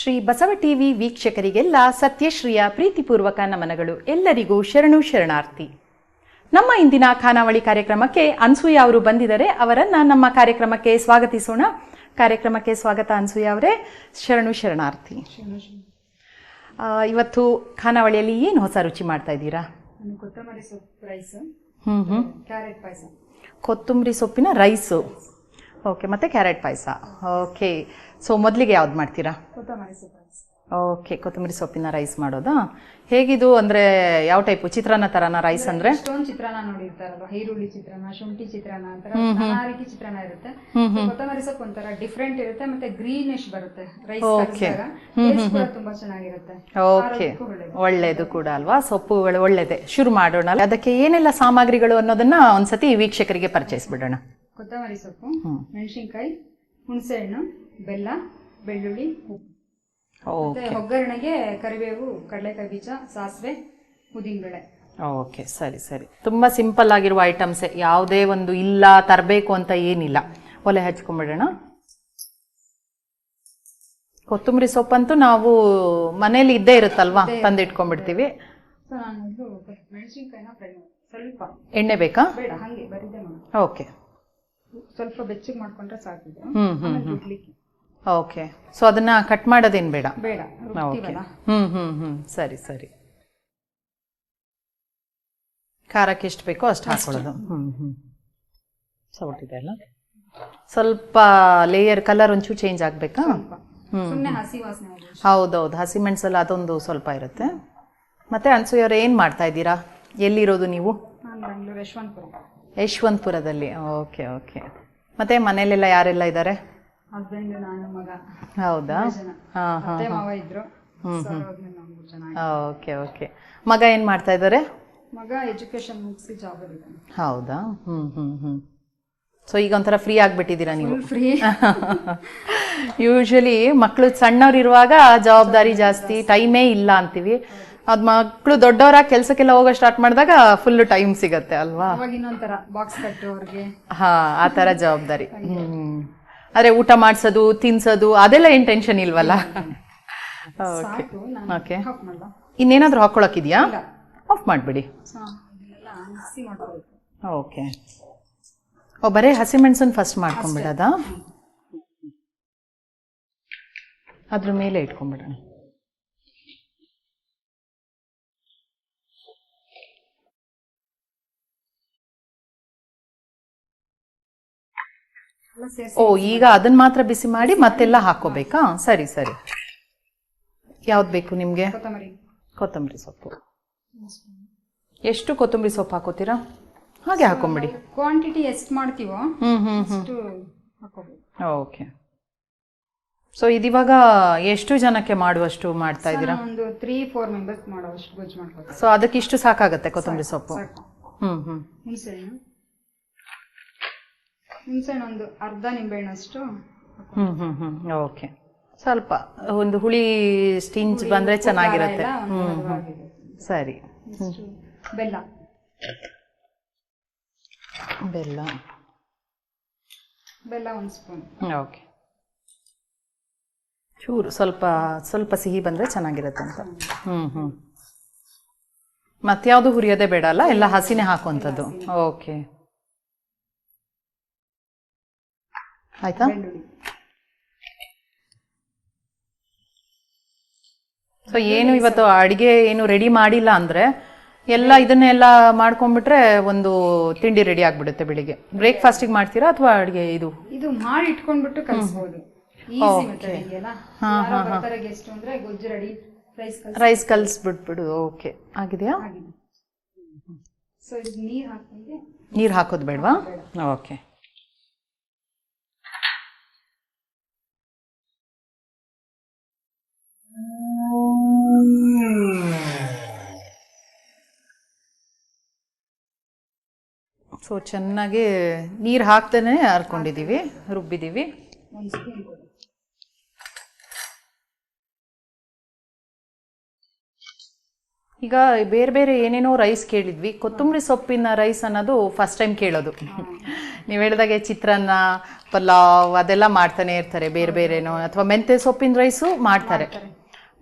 Shri Basava TV ವೀಕ್ಷಕರಿಗೆಲ್ಲ ಸತ್ಯಶ್ರೀಯ ಪ್ರೀತಿಪೂರ್ವಕ ನಮನಗಳು. ಎಲ್ಲರಿಗೂ ಶರಣು ಶರಣಾರ್ಥಿ. ನಮ್ಮ ಇಂದಿನ ಖಾನಾವಳಿ ಕಾರ್ಯಕ್ರಮಕ್ಕೆ ಅನ್ಸೂಯ ಅವರು ಬಂದಿದ್ದಾರೆ. ಅವರನ್ನ ನಮ್ಮ ಕಾರ್ಯಕ್ರಮಕ್ಕೆ ಸ್ವಾಗತಿಸೋಣ. ಕಾರ್ಯಕ್ರಮಕ್ಕೆ ಸ್ವಾಗತ ಅನ್ಸೂಯ ಅವರೇ. ಶರಣು ಶರಣಾರ್ಥಿ. ಇವತ್ತು ಖಾನಾವಳಿಯಲ್ಲಿ ಏನು ಹೊಸ ರುಚಿ ಮಾಡ್ತಾ ಇದ್ದೀರಾ? ಕೊತ್ತಂಬರಿ ಸೊಪ್ಪಿನ ರೈಸು ಓಕೆ ಮತ್ತೆ ಕ್ಯಾರೆಟ್ ಪಾಯಸ. ಓಕೆ. ಸೊ ಮೊದಲಿಗೆ ಯಾವ್ದು ಮಾಡ್ತೀರಾ? ಓಕೆ ಕೊತ್ತಂಬರಿ ಸೊಪ್ಪಿನ ರೈಸ್ ಮಾಡೋದಾ? ಹೇಗಿದು ಅಂದ್ರೆ ಯಾವ ಟೈಪ್ ಚಿತ್ರಾನ್ನ ತರನ ರೈಸ್ ಅಂದ್ರೆ ಸ್ಟೋನ್ ಚಿತ್ರಾನ್ನ ನೋಡಿರ್ತಾರಲ್ವ? ಈರುಳ್ಳಿ ಚಿತ್ರಾನ್ನ ಶುಂಠಿ ಚಿತ್ರಾನ್ನ ಅಂತ ನಾನಾ ರೀತಿ ಚಿತ್ರಾನ್ನ ಇರುತ್ತೆ. ಕೊತ್ತಂಬರಿ ಸೊಪ್ಪು ಒಂಥರ ಡಿಫ್ರೆಂಟ್ ಇರುತ್ತೆ ಮತ್ತೆ ಗ್ರೀನಿಶ್ ಬರುತ್ತೆ ರೈಸ್ ಕೂಡ ತುಂಬಾ ಚೆನ್ನಾಗಿರುತ್ತೆ. ಓಕೆ. ಒಳ್ಳೇದು. ಕೂಡ ಅಲ್ವಾ? ಸೊಪ್ಪುಗಳು ಒಳ್ಳೇದೆ. ಶುರು ಮಾಡೋಣ. ಅದಕ್ಕೆ ಏನೆಲ್ಲ ಸಾಮಗ್ರಿಗಳು ಅನ್ನೋದನ್ನ ಒಂದ್ಸತಿ ವೀಕ್ಷಕರಿಗೆ ಪರಿಚಯಿಸ್ಬಿಡೋಣ. ಕೊತ್ತಂಬರಿ ಸೊಪ್ಪು ಮೆಣಸಿನ್ಕಾಯಿ ಹುಣಸೆಹಣ್ಣು ಬೆಲ್ಲ ಬೆಳ್ಳುಳ್ಳಿ ಉಪ್ಪು. ಮತ್ತೆ ಒಗ್ಗರಣೆಗೆ ಕರಿಬೇವು ಕಡಲೆಕಾಯಿ ಬೀಜ ಸಾಸಿವೆ ಉದ್ದಿನಬೇಳೆ ಓಕೆ ಸರಿ ಸರಿ. ತುಂಬಾ ಸಿಂಪಲ್ ಆಗಿರುವ ಐಟಮ್ಸ್ ಯಾವುದೇ ಒಂದು ಇಲ್ಲ ತರಬೇಕು ಅಂತ ಏನಿಲ್ಲ. ಒಲೆ ಹಚ್ಕೊಂಡ್ಬಿಡೋಣ ಕೊತ್ತಂಬರಿ ಸೊಪ್ಪಂತೂ ನಾವು ಮನೇಲಿ ಇದ್ದೇ ಇರುತ್ತಲ್ವಾ? ತಂದಿಟ್ಕೊಂಡ್ಬಿಡ್ತೀವಿ ಸ್ವಲ್ಪ ಎಣ್ಣೆ ಬೇಕಾ? ಬೇಡ ಹಾಗೆ ಓಕೆ ಸ್ವಲ್ಪ ಬೆಚ್ಚಗೆ ಮಾಡ್ಕೊಂಡ್ರೆ ಸಾಕಿದೆ. ಓಕೆ ಸೊ ಅದನ್ನ ಕಟ್ ಮಾಡೋದೇನು ಬೇಡ. ಬೇಡ. ಓಕೆ ಹ್ಮ್ ಹ್ಮ್ ಹ್ಮ್. ಸರಿ ಸರಿ. ಖಾರಕ್ಕೆ ಎಷ್ಟು ಬೇಕೋ ಅಷ್ಟು ಹಾಕೊಳ್ಳೋದು. ಹ್ಮ್ ಹ್ಮ್. ಸೌಟಿದೆ ಅಲ್ಲ? ಸ್ವಲ್ಪ ಲೇಯರ್ ಕಲರ್ ಒಂಚೂರು ಚೇಂಜ್ ಆಗಬೇಕಾ? ಸುಮ್ಮನೆ ಹಸಿ ಹೌದೌದು. ಹಸಿಮೆಣಸಲ್ಲಿ ಅದೊಂದು ಸ್ವಲ್ಪ ಇರುತ್ತೆ. ಮತ್ತೆ ಅನ್ಸೂಯವ್ರು ಏನು ಮಾಡ್ತಾ ಇದ್ದೀರಾ? ಎಲ್ಲಿರೋದು ನೀವು? ಯಶವಂತಪುರ. ಯಶವಂತಪುರದಲ್ಲಿ. ಓಕೆ ಓಕೆ ಮತ್ತೆ ಮನೇಲೆಲ್ಲ ಯಾರೆಲ್ಲ ಇದ್ದಾರೆ ಹಸ್ಬೆಂಡ್ ನಾನು ಮಗ. ಹೌದಾ? ಅತ್ತೆ ಮಾವ ಇದ್ರು. Okay okay. ಮಗ ಏನು ಮಾಡ್ತಾ ಇದ್ದಾರೆ ಮಗ ಎಜುಕೇಶನ್ ಮುಗಿಸಿ ಜಾಬ್ ಹೌದಾ? ಹ್ಮ್ ಹ್ಮ್ ಹ್ಮ್. ಸೊ ಈಗ ಒಂಥರ ಫ್ರೀ ಆಗ್ಬಿಟ್ಟಿದ್ದೀರಾ ನೀವು? ಫ್ರೀ ಯೂಶಲಿ ಮಕ್ಕಳು ಸಣ್ಣವ್ರಿರುವಾಗ ಜವಾಬ್ದಾರಿ ಜಾಸ್ತಿ ಟೈಮೇ ಇಲ್ಲ ಅಂತೀವಿ. ಅದ್ ಮಕ್ಕಳು ದೊಡ್ಡವರಾಗಿ ಕೆಲಸಕ್ಕೆಲ್ಲ ಹೋಗೋ ಸ್ಟಾರ್ಟ್ ಮಾಡಿದಾಗ ಫುಲ್ ಟೈಮ್ ಸಿಗತ್ತೆ ಅಲ್ವಾ? ಬಾಕ್ಸ್ ಹಾ ಆ ಥರ ಜವಾಬ್ದಾರಿ. ಹ್ಮ್. ಆದ್ರೆ ಊಟ ಮಾಡಿಸೋದು ತಿನ್ಸೋದು ಅದೆಲ್ಲ ಏನು ಟೆನ್ಷನ್ ಇಲ್ವಲ್ಲ? ಓಕೆ ಓಕೆ ಇನ್ನೇನಾದರೂ ಹಾಕ್ಕೊಳಕ್ಕಿದೆಯಾ ಆಫ್ ಮಾಡ್ಬಿಡಿ. ಓಕೆ ಓ ಬರೀ ಹಸಿಮೆಣ್ಸನ್ನು ಫಸ್ಟ್ ಮಾಡ್ಕೊಂಡ್ಬಿಡೋದಾ? ಅದ್ರ ಮೇಲೆ ಇಟ್ಕೊಂಡ್ಬಿಡೋಣ. ಓ ಈಗ ಅದನ್ನ ಮಾತ್ರ ಬಿಸಿ ಮಾಡಿ ಮತ್ತೆಲ್ಲ ಹಾಕೋಬೇಕಾ? ಸರಿ ಸರಿ. ಯಾವ್ದು ಬೇಕು ನಿಮಗೆ? ಕೊತ್ತಂಬರಿ. ಸೊಪ್ಪು. ಎಷ್ಟು ಕೊತ್ತಂಬರಿ ಸೊಪ್ಪು ಹಾಕೋತೀರಾ? ಹಾಗೆ ಹಾಕೊಂಬಿಡಿ. ಕ್ವಾಂಟಿಟಿ ಎಷ್ಟು ಮಾಡ್ತೀವೋ ಓಕೆ. ಸೊ ಇದಿವಾಗ ಎಷ್ಟು ಜನಕ್ಕೆ ಮಾಡುವಷ್ಟು ಮಾಡ್ತಾ ಇದ್ದೀರಾ? ಒಂದು ತ್ರೀ ಫೋರ್ ಮೆಂಬರ್ಸ್ ಮಾಡುವಷ್ಟು ಗೊಜ್ಜು ಸೊ ಅದಕ್ಕೆ ಇಷ್ಟು ಸಾಕಾಗತ್ತೆ ಕೊತ್ತಂಬರಿ ಸೊಪ್ಪು. ಹ್ಞೂ ಹ್ಮ್ ಹ್ಮ್. ಹುಣಸೆಹಣ್ಣು ಒಂದು ಅರ್ಧ ನಿಂಬೆಹಣ್ಣಷ್ಟು ಹ್ಮ್ ಹ್ಮ್ ಹ್ಮ್. ಓಕೆ. ಸ್ವಲ್ಪ ಒಂದು ಹುಳಿ ಸ್ಟಿಂಚ್ ಬಂದ್ರೆ ಚೆನ್ನಾಗಿರುತ್ತೆ. ಹ್ಮ್ ಹ್ಮ್. ಸರಿ. ಇಷ್ಟು ಬೆಲ್ಲ. ಬೆಲ್ಲ. ಬೆಲ್ಲ ಒಂದು ಸ್ಪೂನ್. ಓಕೆ. ಚೂರು ಸ್ವಲ್ಪ ಸ್ವಲ್ಪ ಸಿಹಿ ಬಂದ್ರೆ ಚೆನ್ನಾಗಿರುತ್ತೆ ಅಂತ. ಹ್ಮ್ ಹ್ಮ್. ಮತ್ಯಾವುದು ಹುರಿಯೋದೇ ಬೇಡ ಅಲ್ಲ? ಎಲ್ಲ ಹಸಿನೇ ಹಾಕುವಂಥದ್ದು. ಓಕೆ. ಆಯ್ತಾ? ಸೊ ಏನು ಇವತ್ತು ಅಡಿಗೆ ಏನು ರೆಡಿ ಮಾಡಿಲ್ಲ ಅಂದ್ರೆ ಎಲ್ಲ ಇದನ್ನೆಲ್ಲ ಮಾಡ್ಕೊಂಡ್ಬಿಟ್ರೆ ಒಂದು ತಿಂಡಿ ರೆಡಿ ಆಗ್ಬಿಡುತ್ತೆ ಬೆಳಿಗ್ಗೆ. ಬ್ರೇಕ್ಫಾಸ್ಟಿಗೆ ಮಾಡ್ತೀರಾ ಅಥವಾ ಅಡಿಗೆ ಇದು? ಇದು ಮಾಡಿ ಇಟ್ಕೊಂಡ್ಬಿಟ್ಟು ಕಲಿಸ್ಬೋದು. ರೈಸ್ ಕಲ್ಸ್ಬಿಟ್ಬಿಡು. ಓಕೆ ಆಗಿದೆಯಾ? ನೀರು ಹಾಕೋದು ಬೇಡವಾ? ಓಕೆ ಸೊ ಚೆನ್ನಾಗಿ ನೀರು ಹಾಕ್ತಾನೆ ಹರ್ಕೊಂಡಿದ್ದೀವಿ ರುಬ್ಬಿದ್ದೀವಿ ಈಗ ಬೇರೆ ಬೇರೆ ಏನೇನೋ ರೈಸ್ ಕೇಳಿದ್ವಿ. ಕೊತ್ತಂಬರಿ ಸೊಪ್ಪಿನ ರೈಸ್ ಅನ್ನೋದು ಫಸ್ಟ್ ಟೈಮ್ ಕೇಳೋದು. ನೀವು ಹೇಳಿದಾಗೆ ಚಿತ್ರಾನ್ನ, ಪಲಾವ್ ಅದೆಲ್ಲ ಮಾಡ್ತಾನೆ ಇರ್ತಾರೆ ಬೇರೆ ಬೇರೆನೋ, ಅಥವಾ ಮೆಂತೆ ಸೊಪ್ಪಿನ ರೈಸು ಮಾಡ್ತಾರೆ.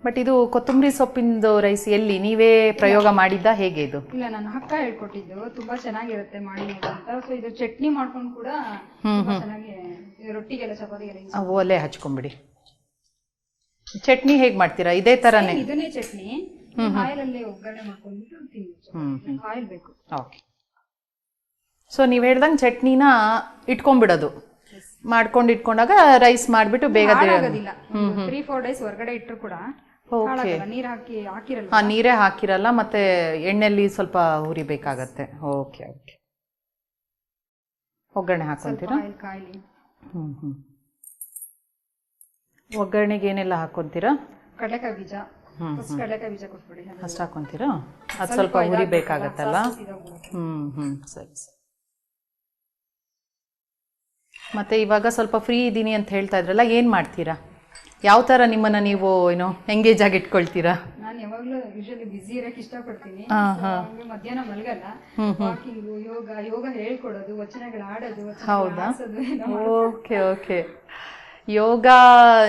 ಬಟ್ ಇದು ಕೊತ್ತಂಬರಿ ಸೊಪ್ಪಿಂದು ರೈಸ್ ಎಲ್ಲಿ? ನೀವೇ ಪ್ರಯೋಗ ಮಾಡಿದ್ದ? ಹೇಗೆ ಇದು? ಇಲ್ಲ ನಾನು ಅಕ್ಕ ಹೇಳ್ಕೊಟ್ಟಿದ್ದು. ತುಂಬಾ ಚೆನ್ನಾಗಿರುತ್ತೆ ಮಾಡಿ ಅಂತ. ಸೊ ಇದು ಚಟ್ನಿ ಮಾಡ್ಕೊಂಡು ಕೂಡ ತುಂಬಾ ಚೆನ್ನಾಗಿ ರೊಟ್ಟಿಗೆಲ್ಲ ಚಪಾತಿಗೆಲ್ಲ ಒಲೆ ಹಚ್ಕೊಂಬಿಡಿ. ಚಟ್ನಿ ಹೇಗ್ ಮಾಡ್ತೀರಾ? ಇದೇ ತರನೇ. ಇದನ್ನೇ ಚಟ್ನಿ. ಆಯಿಲ್ ಅಲ್ಲಿ ಒಗ್ಗರಣೆ ಮಾಡ್ಕೊಂಡ್ಬಿಟ್ಟು ಹ್ಮ್ ತಿನ್ನಿ ಆಯಿಲ್ ಬೇಕು. ಓಕೆ. ಸೊ ನೀವು ಹೇಳ್ದಂಗೆ ಚಟ್ನಿನ ಇಟ್ಕೊಂಡ್ಬಿಡೋದು. ಮಾಡ್ಕೊಂಡು ಇಟ್ಕೊಂಡಾಗ ರೈಸ್ ಮಾಡಿಬಿಟ್ಟು ಬೇಗ ಆಗೋದಿಲ್ಲ ತ್ರೀ ಫೋರ್ ಡೇಸ್ ಹೊರಗಡೆ ಇಟ್ಟರು ಕೂಡ ನೀರ್ ಹಾಕಿ ಹಾಕಿರಲ್ಲ ಹಾಂ ನೀರೇ ಹಾಕಿರಲ್ಲ ಮತ್ತೆ ಎಣ್ಣೆಲಿ ಸ್ವಲ್ಪ ಹುರಿಬೇಕಾಗತ್ತೆ. ಓಕೆ ಓಕೆ ಒಗ್ಗರಣೆ ಹಾಕೊಂತೀರಾ? ಕಾಯಿಲಿ. ಹ್ಞೂ ಹ್ಞೂ ಒಗ್ಗರಣೆಗೆ ಏನೆಲ್ಲ ಹಾಕೊಂತೀರಾ? ಕಡಲೆಕಾಯಿ ಬೀಜ. ಫಸ್ಟ್ ಕಡಲೆಕಾಯಿ ಬೀಜ ಕೊಟ್ಬಿಡಿ ಅಷ್ಟು ಹಾಕೊಂತೀರಾ? ಅದು ಸ್ವಲ್ಪ ಹುರಿಬೇಕಾಗತ್ತಲ್ಲ. ಹ್ಮ್ ಹ್ಮ್. ಸರಿ ಸರಿ. ಮತ್ತೆ ಇವಾಗ ಸ್ವಲ್ಪ ಫ್ರೀ ಇದ್ದೀನಿ ಅಂತ ಹೇಳ್ತಾ ಇದ್ರಲ್ಲ ಏನ್ ಮಾಡ್ತೀರಾ? ಯಾವ ತರ ನಿಮ್ಮನ್ನ ನೀವು ಏನೋ ಎಂಗೇಜ್ ಆಗಿ ಇಟ್ಕೊಳ್ತೀರಾ? ನಾನು ಯಾವಾಗಲೂ ಯೂಶಲಿ ಬಿಸಿ ಇರಕ್ಕೆ ಇಷ್ಟಪಡ್ತೀನಿ. ಹಂಗೆ ಮಧ್ಯಾಹ್ನ ಮಲಗಲ್ಲ. ವಾಕಿಂಗ್ ಯೋಗ ಯೋಗ ಹೇಳ್ಕೊಡೋದು ವಚನಗಳು ಆಡೋದು ಹೌದಾ? Okay okay. ಯೋಗ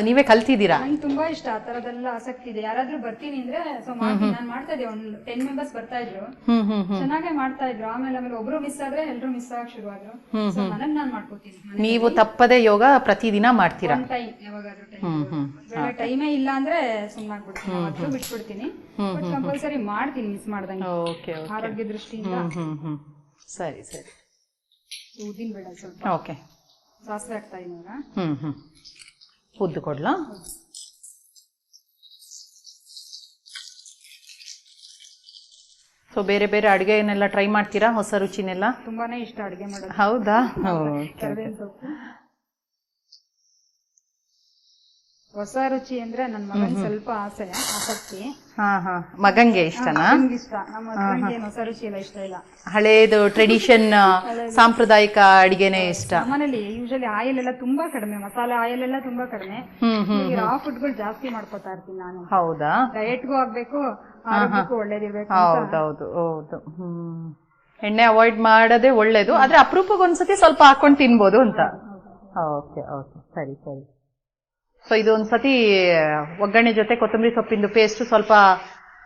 ನೀವೇ ಕಲ್ತಿದ್ದೀರಾ? ನಂಗೆ ತುಂಬಾ ಇಷ್ಟ ಆ ತರದೆಲ್ಲ ಆಸಕ್ತಿ ಇದೆ. ಯಾರಾದ್ರೂ ಬರ್ತೀನಿ ಅಂದ್ರೆ ಸೊ ನಾನು ಮಾಡ್ತಾ ಇದ್ದೆ. ಒಂದು ಟೆನ್ ಮೆಂಬರ್ಸ್ ಬರ್ತಾ ಇದ್ರು. ಚೆನ್ನಾಗೇ ಮಾಡ್ತಾ ಇದ್ರು. ಆಮೇಲೆ ಆಮೇಲೆ ಒಬ್ರು ಮಿಸ್ ಆದ್ರೆ ಎಲ್ರು ಮಿಸ್ ಆಗಕ್ ಶುರು ಆದ್ರು ಸೊ ನನಗ್ ನಾನ್ ಮಾಡ್ಕೋತೀನಿ. ನೀವು ತಪ್ಪದೆ ಯೋಗ ಪ್ರತಿದಿನ ಮಾಡ್ತೀರಾ? ಟೈಮ್ ಯಾವಾಗಾದ್ರೂ ಟೈಮ್ ಟೈಮೇ ಇಲ್ಲ ಅಂದ್ರೆ ಸುಮ್ಮನಾಗ್ಬಿಡ್ತೀನಿ ಬಿಟ್ಬಿಡ್ತೀನಿ. ಬಟ್ ಕಂಪಲ್ಸರಿ ಮಾಡ್ತೀನಿ ಮಿಸ್ ಮಾಡ್ದಂಗೆ. ಓಕೆ ಆರೋಗ್ಯ ದೃಷ್ಟಿಯಿಂದ. ಸರಿ ಸರಿ. ಊದಿನ ಬೇಡ ಸ್ವಲ್ಪ. ಓಕೆ. ಸಾಸಿವೆ ಹಾಕ್ತಾ ಇದ್ದೀನಿ ಹ್ಞೂ ಹ್ಞೂ ಉದ್ದು ಕೊಡ್ಲಾ? ಸೊ ಬೇರೆ ಬೇರೆ ಅಡುಗೆನೆಲ್ಲ ಟ್ರೈ ಮಾಡ್ತೀರಾ? ಹೊಸ ರುಚಿನೆಲ್ಲ? ತುಂಬಾನೇ ಇಷ್ಟ ಅಡುಗೆ ಮಾಡೋದು. ಹೌದಾ? ಕರಿಬೇವಿನ ಸೊಪ್ಪು ಹೊಸ ರುಚಿ ಅಂದ್ರೆ ನನ್ ಮಗನ್ ಸ್ವಲ್ಪ ಆಸೆ ಆಸಕ್ತಿ. ಹಾ ಹಾ. ಮಗಂಗೆ ಇಷ್ಟನಾ? ನನ್ಗೆ ಇಷ್ಟ. ನಮ್ಮ ಹಸ್ಬೆಂಡ್ಗೆ ಏನ್ ಹೊಸ ರುಚಿ ಎಲ್ಲ ಇಷ್ಟ ಇಲ್ಲ. ಹಳೇದು ಟ್ರೆಡಿಷನ್ ಸಾಂಪ್ರದಾಯಿಕ ಅಡಿಗೆನೆ ಇಷ್ಟ. ಮನೇಲಿ ಯೂಶಲಿ ಆಯಿಲ್ ಎಲ್ಲ ತುಂಬಾ ಕಡಿಮೆ ಮಸಾಲೆ ಆಯಿಲ್ ಎಲ್ಲ ತುಂಬಾ ಕಡಿಮೆ. ಹ್ಮ್ ಹ್ಮ್ ರಾ ಫುಡ್ಗಳು ಜಾಸ್ತಿ ಮಾಡ್ಕೊತಾ ಇರ್ತೀನಿ ನಾನು. ಹೌದಾ? ಡಯಟ್ಗೂ ಆಗ್ಬೇಕು ಆರೋಗ್ಯಕ್ಕೂ ಒಳ್ಳೇದಿರ್ಬೇಕು ಹೌದೌದು ಹೌದು. ಹ್ಮ್. ಎಣ್ಣೆ ಅವಾಯ್ಡ್ ಮಾಡೋದೇ ಒಳ್ಳೇದು ಆದ್ರೆ ಅಪರೂಪಕ್ಕೆ ಒಂದ್ಸತಿ ಸ್ವಲ್ಪ ಹಾಕೊಂಡು ತಿನ್ಬೋದು ಅಂತ. Okay okay. ಸರಿ ಸರಿ. ಸೊ ಇದು ಒಂದ್ಸತಿ ಒಗ್ಗರಣೆ ಜೊತೆ ಕೊತ್ತಂಬರಿ ಸೊಪ್ಪಿಂದು ಪೇಸ್ಟ್ ಸ್ವಲ್ಪ